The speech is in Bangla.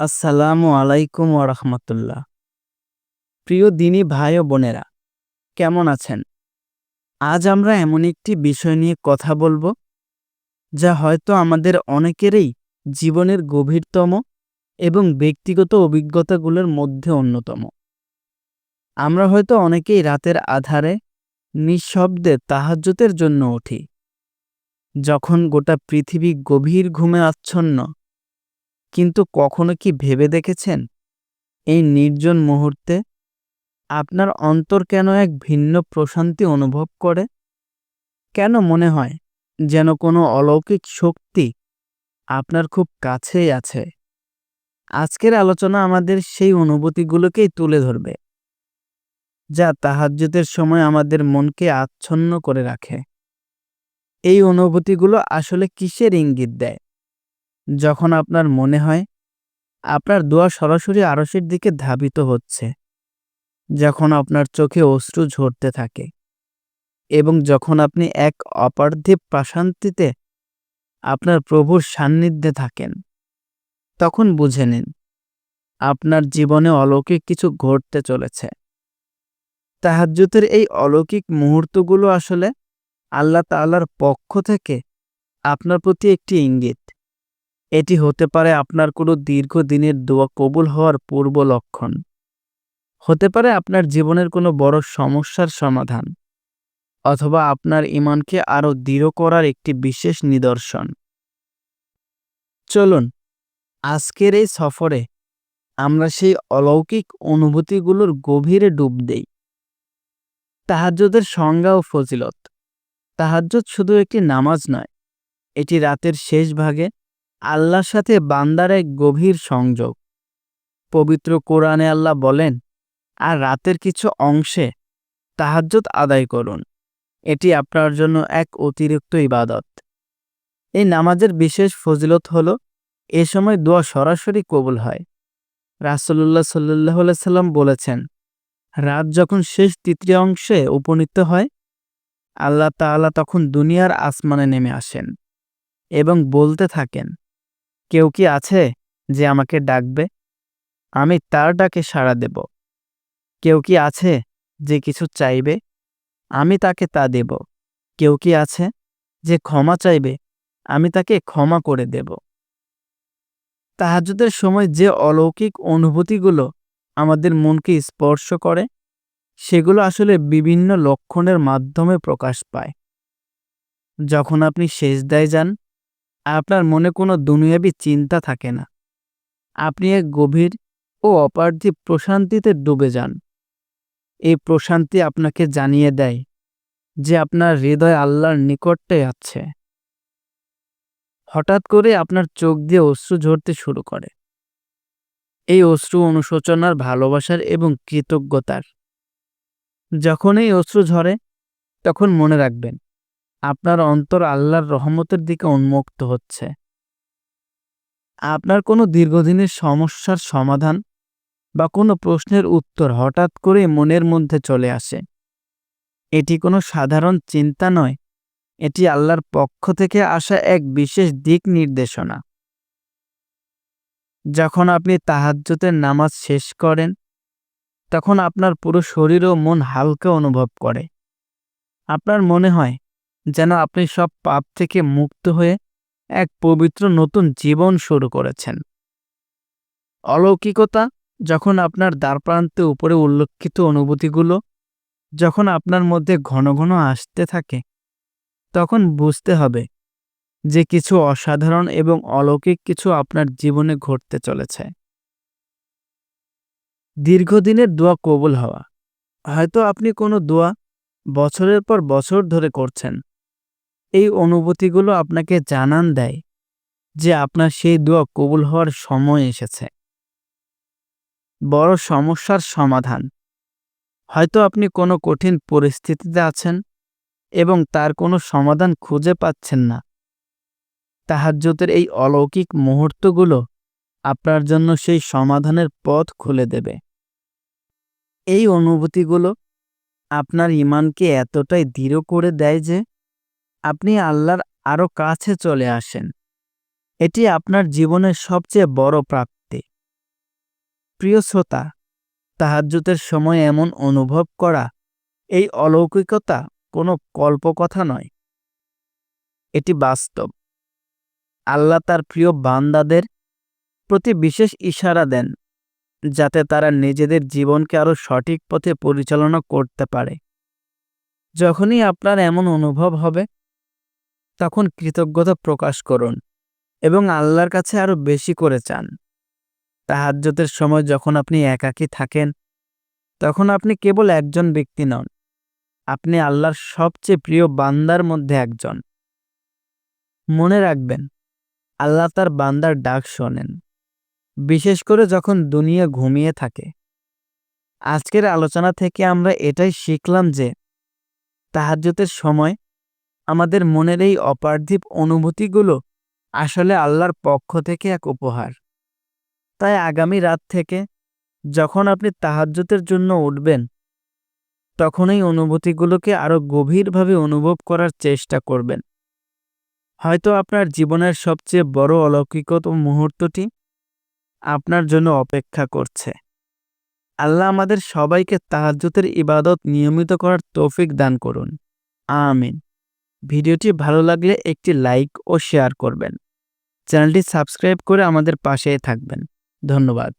আসসালামু আলাইকুম ওরহমতুল্লাহ প্রিয় দিনী ভাই ও বোনেরা, কেমন আছেন? আজ আমরা এমন একটি বিষয় নিয়ে কথা বলব, যা হয়তো আমাদের অনেকেরই জীবনের গভীরতম এবং ব্যক্তিগত অভিজ্ঞতাগুলোর মধ্যে অন্যতম। আমরা হয়তো অনেকেই রাতের আধারে নিঃশব্দে তাহাজ্জতের জন্য উঠি, যখন গোটা পৃথিবী গভীর ঘুমে আচ্ছন্ন কিন্তু কখনো কি ভেবে দেখেছেন? এই নির্জন মুহূর্তে আপনার অন্তর কেন এক ভিন্ন প্রশান্তি অনুভব করে? কেন মনে হয় যেন কোনো অলৌকিক শক্তি আপনার খুব কাছেই আছে? আজকের আলোচনা আমাদের সেই অনুভূতিগুলোকেই তুলে ধরবে, যা তাহাজ্যতের সময় আমাদের মনকে আচ্ছন্ন করে রাখে। এই অনুভূতিগুলো আসলে কিসের ইঙ্গিত দেয়? যখন আপনার মনে হয় আপনার দোয়া সরাসরি আরসের দিকে ধাবিত হচ্ছে, যখন আপনার চোখে অশ্রু ঝরতে থাকে এবং যখন আপনি এক অপার্থিব প্রশান্তিতে আপনার প্রভুর সান্নিধ্যে থাকেন, তখন বুঝে নিন, আপনার জীবনে অলৌকিক কিছু ঘটতে চলেছে। তাহাজ্যতের এই অলৌকিক মুহূর্তগুলো আসলে আল্লাহ তাল্লার পক্ষ থেকে আপনার প্রতি একটি ইঙ্গিত। এটি হতে পারে আপনার কোনো দীর্ঘদিনের দোয়া কবুল হওয়ার পূর্ব লক্ষণ। হতে পারে আপনার জীবনের কোনো বড় সমস্যার সমাধান। অথবা আপনার ইমানকে আরও দৃঢ় করার একটি বিশেষ নিদর্শন। চলুন, আজকের এই সফরে আমরা সেই অলৌকিক অনুভূতিগুলোর গভীরে ডুব দেই। তাহাজ্যদের সংজ্ঞা ও ফজিলত। তাহাজ্জত শুধু একটি নামাজ নয়, এটি রাতের শেষ ভাগে আল্লাহর সাথে বান্দার এক গভীর সংযোগ। পবিত্র কোরআনে আল্লাহ বলেন, আর রাতের কিছু অংশে তাহাজ্জত আদায় করুন। এটি আপনার জন্য এক অতিরিক্ত ইবাদত। এই নামাজের বিশেষ ফজিলত হল, এ সময় দোয়া সরাসরি কবুল হয়। রাসল্লাহ সাল্লাহ সাল্লাম বলেছেন, রাত যখন শেষ তৃতীয় অংশে উপনীত হয়, আল্লাহ তাআলা তখন দুনিয়ার আসমানে নেমে আসেন এবং বলতে থাকেন কেউ কি আছে যে আমাকে ডাকবে? আমি তার ডাকে সাড়া দেব। কেউ কি আছে যে কিছু চাইবে? আমি তাকে তা দেব। কেউ কি আছে যে ক্ষমা চাইবে? আমি তাকে ক্ষমা করে দেব। তাহাজুদের সময় যে অলৌকিক অনুভূতিগুলো আমাদের মনকে স্পর্শ করে, সেগুলো আসলে বিভিন্ন লক্ষণের মাধ্যমে প্রকাশ পায়। যখন আপনি শেষ দায় যান আপনার মনে কোনো দুনিয়াবি চিন্তা থাকে না। আপনি এক গভীর ও অপার্থিব প্রশান্তিতে ডুবে যান। এই প্রশান্তি আপনাকে জানিয়ে দেয় যে আপনার হৃদয় আল্লাহর নিকটে আছে। হঠাৎ করে আপনার চোখ দিয়ে অশ্রু ঝরতে শুরু করে। এই অশ্রু অনুশোচনার ভালোবাসার এবং কৃতজ্ঞতার। যখন এই অশ্রু ঝরে, তখন মনে রাখবেন আপনার অন্তর আল্লাহর রহমতের দিকে উন্মুক্ত হচ্ছে। আপনার কোনো দীর্ঘদিনের সমস্যার সমাধান বা কোনো প্রশ্নের উত্তর হঠাৎ করে মনের মধ্যে চলে আসে। এটি কোনো সাধারণ চিন্তা নয়, এটি আল্লাহর পক্ষ থেকে আসা এক বিশেষ দিক নির্দেশনা। যখন আপনি তাহাজ্যতের নামাজ শেষ করেন, তখন আপনার পুরো শরীর ও মন হালকা অনুভব করে। আপনার মনে হয় যেন আপনি সব পাপ থেকে মুক্ত হয়ে এক পবিত্র নতুন জীবন শুরু করেছেন। অলৌকিকতা যখন আপনার দ্বারপ্রান্তে উপরে উল্লেখিত অনুভূতিগুলো যখন আপনার মধ্যে ঘন ঘন আসতে থাকে, তখন বুঝতে হবে যে কিছু অসাধারণ এবং অলৌকিক কিছু আপনার জীবনে ঘটতে চলেছে। দীর্ঘদিনের দোয়া কবুল হওয়া। হয়তো আপনি কোনো দোয়া বছরের পর বছর ধরে করছেন। এই অনুভূতিগুলো আপনাকে জানান দেয় যে আপনার সেই দোয়া কবুল হওয়ার সময় এসেছে। বড় সমস্যার সমাধান। হয়তো আপনি কোনো কঠিন পরিস্থিতিতে আছেন এবং তার কোনো সমাধান খুঁজে পাচ্ছেন না। তাহাজ্যতের এই অলৌকিক মুহূর্তগুলো আপনার জন্য সেই সমাধানের পথ খুলে দেবে। এই অনুভূতিগুলো আপনার ইমানকে এতটাই দৃঢ় করে দেয় যে আপনি আল্লাহর আরও কাছে চলে আসেন। এটি আপনার জীবনের সবচেয়ে বড় প্রাপ্তি। প্রিয় শ্রোতা তাহাজ্জুতের সময় এমন অনুভব করা এই অলৌকিকতা কোনো কল্পকথা নয়। এটি বাস্তব। আল্লাহ তার প্রিয় বান্দাদের প্রতি বিশেষ ইশারা দেন, যাতে তারা নিজেদের জীবনকে আরও সঠিক পথে পরিচালনা করতে পারে। যখনই আপনার এমন অনুভব হবে তখন কৃতজ্ঞতা প্রকাশ করুন এবং আল্লাহর কাছে আরও বেশি করে চান। তাহাজ্জতের সময় যখন আপনি একাকী থাকেন, তখন আপনি কেবল একজন ব্যক্তি নন, আপনি আল্লাহর সবচেয়ে প্রিয় বান্দার মধ্যে একজন। মনে রাখবেন, আল্লাহ তার বান্দার ডাক শোনেন, বিশেষ করে যখন দুনিয়া ঘুমিয়ে থাকে। আজকের আলোচনা থেকে আমরা এটাই শিখলাম যে তাহাজ্জতের সময় আমাদের মনের এই অপার্থিব অনুভূতিগুলো আসলে আল্লাহর পক্ষ থেকে এক উপহার। তাই আগামী রাত থেকে যখন আপনি তাহাজ্জতের জন্য উঠবেন, তখন এই অনুভূতিগুলোকে আরও গভীরভাবে অনুভব করার চেষ্টা করবেন। হয়তো আপনার জীবনের সবচেয়ে বড় অলৌকিকত মুহূর্তটি আপনার জন্য অপেক্ষা করছে। আল্লাহ আমাদের সবাইকে তাহাজ্জুতের ইবাদত নিয়মিত করার তৌফিক দান করুন। আমিন। ভিডিওটি ভালো লাগলে একটি লাইক ও শেয়ার করবেন। চ্যানেলটি সাবস্ক্রাইব করে আমাদের পাশে থাকবেন। ধন্যবাদ।